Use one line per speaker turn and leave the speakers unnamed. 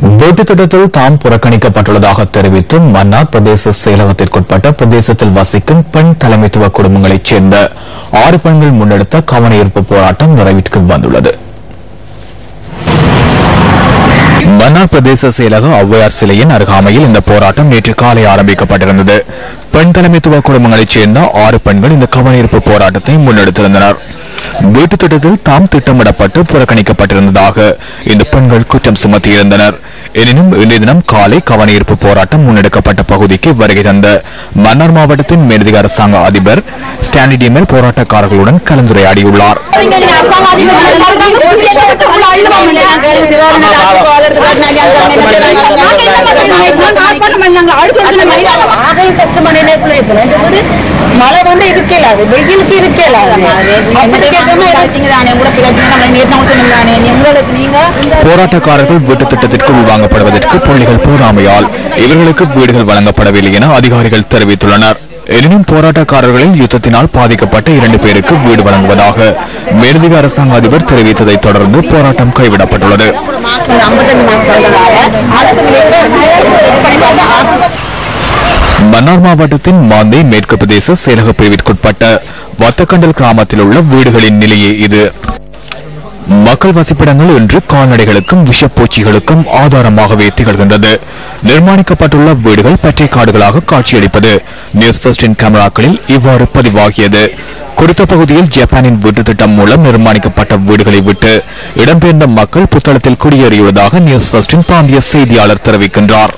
வீட்டுத் திட்டத்தில் தாம் புறக்கணிக்கப்பட்டுள்ளதாக தெரிவித்து மன்னார் பிரதேச செயலகத்திற்குட்பட்ட பிரதேசத்தில் வசிக்கும் பெண் தலைமைத்துவ குடும்பங்களைச் சேர்ந்த ஆறு பெண்கள் முன்னெடுத்த கவனஈர்ப்பு போராட்டம் நிறைவிற்கு வந்துள்ளது. மன்னார் பிரதேச செயலக ஔவையார் சிலையின் அருகாமையில் இந்த போராட்டம் நேற்று காலை ஆரம்பிக்கப்பட்டிருந்தது. பெண் தலைமைத்துவ குடும்பங்களைச் சேர்ந்த ஆறு பெண்கள் இந்த கவனஈர்ப்பு போராட்டத்தை முன்னெடுத்திருந்தனர். வீட்டுத் திட்டத்தில் தாம் திட்டமிடப்பட்டு புறக்கணிக்கப்பட்டிருந்ததாக இந்த பெண்கள் குற்றம் சுமத்தியிருந்தனர். எனினும் இன்றைய தினம் காலை கவனஈர்ப்பு போராட்டம் முன்னெடுக்கப்பட்ட பகுதிக்கு வருகை தந்த மன்னார் மாவட்டத்தின் மேலதிக அரசாங்க அதிபர் ஸ்டான்லி டிஎம்எல் போராட்டக்காரர்களுடன் கலந்துரையாடியுள்ளார்.
மழை வந்து இருக்கலாது வெயிலுக்கு இருக்கலாது அப்படி கேட்டோம்னா இருபத்தீங்க தானே உங்களை பிரச்சனை நம்ம நேற்று
போராட்டக்காரர்கள் வீட்டு திட்டத்திற்கு உள்வாங்கப்படுவதற்கு புள்ளிகள் போராமையால் இவர்களுக்கு வீடுகள் வழங்கப்படவில்லை என அதிகாரிகள் தெரிவித்துள்ளனர். எனினும் போராட்டக்காரர்களில் யுத்தத்தினால் பாதிக்கப்பட்ட இரண்டு பேருக்கு வீடு வழங்குவதாக மேலதிக அரசாங்க அதிபர் தெரிவித்ததைத் தொடர்ந்து போராட்டம் கைவிடப்பட்டுள்ளது. மன்னார் மாவட்டத்தின் மாந்தை மேற்கு பிரதேச செயலக பிரிவிற்குட்பட்ட வத்தக்கண்டல் கிராமத்தில் உள்ள வீடுகளின் நிலையே இது. மக்கள் வசிப்பிடங்கள் இன்று கால்நடைகளுக்கும் விஷப்பூச்சிகளுக்கும் ஆதாரமாகவே திகழ்கின்றது. நிர்மாணிக்கப்பட்டுள்ள வீடுகள் பற்றை காடுகளாக காட்சியளிப்பது நியூஸ் பஸ்டின் கேமராக்களில் இவ்வாறு பதிவாகியது. குறித்த பகுதியில் ஜப்பானின் வீட்டு திட்டம் மூலம் நிர்மாணிக்கப்பட்ட வீடுகளை விட்டு இடம்பெயர்ந்த மக்கள் புத்தளத்தில் குடியேறியுள்ளதாக நியூஸ் பஸ்டின் பிராந்திய செய்தியாளர் தெரிவிக்கின்றார்.